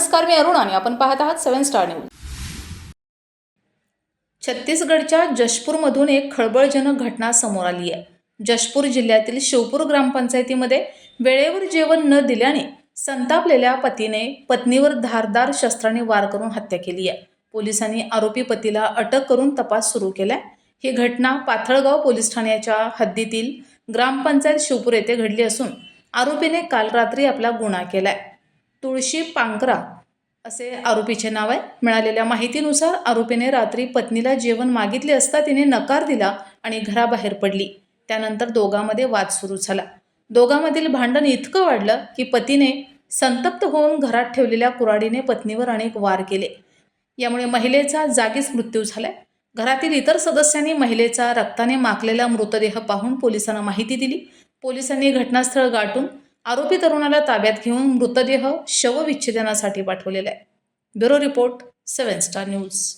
नमस्कार मी अरुण आणि आपण पाहत आहात सेवन स्टार न्यूज. छत्तीसगडच्या जशपूरमधून एक खळबळजनक घटना समोर आली आहे. जशपूर जिल्ह्यातील शिवपूर ग्रामपंचायतीमध्ये वेळेवर जेवण न दिल्याने संतापलेल्या पतीने पत्नीवर धारदार शस्त्राने वार करून हत्या केली आहे. पोलिसांनी आरोपी पतीला अटक करून तपास सुरू केलाय. ही घटना पाथळगाव पोलीस ठाण्याच्या हद्दीतील ग्रामपंचायत शिवपूर येथे घडली असून आरोपीने काल रात्री आपला गुन्हा केलाय. तुळशी पांकरा असे आरोपीचे नाव आहे. मिळालेल्या माहितीनुसार आरोपीने रात्री पत्नीला जेवण मागितले असता तिने नकार दिला आणि घराबाहेर पडली. त्यानंतर दोघांमध्ये वाद सुरू झाला. दोघांमधील भांडण इतकं वाढलं की पतीने संतप्त होऊन घरात ठेवलेल्या कुऱ्हाडीने पत्नीवर अनेक वार केले. यामुळे महिलेचा जागीच मृत्यू झालाय. घरातील इतर सदस्यांनी महिलेचा रक्ताने माखलेला मृतदेह पाहून पोलिसांना माहिती दिली. पोलिसांनी घटनास्थळ गाठून आरोपी तरुणाला ताब्यात घेऊन मृतदेह शवविच्छेदनासाठी पाठवलेला आहे. Bureau report seven star news.